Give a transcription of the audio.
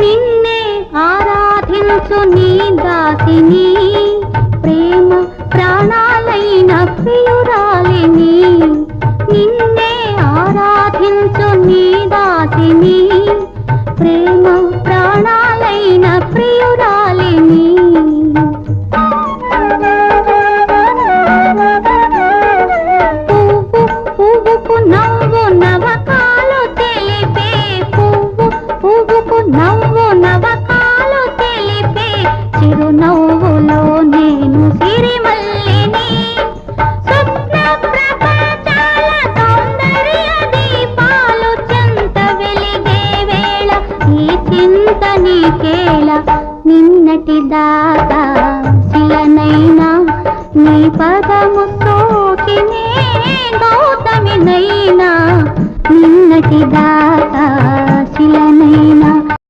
నిన్నే ఆరాధించు నీ దాసిని. ప్రేమ ప్రాణాలైన ప్రియురాలిని. నిన్నే ఆరాధించు నీ దాసిని. ప్రేమ ప్రాణాలైన ప్రియ నవ్వు నవకాలు తెలిపే చిరునవ్వులో నేను సిరిమల్లిని. స్వప్న ప్రపంచాల సౌందర్య దీపాలు చెంత వెలిగే వేళ ఈ చింత నీకేళ నిన్నటి దాకా శిలనైనా. నీ పదము సోకినే గౌతమినైనా. నిన్నటి దాకా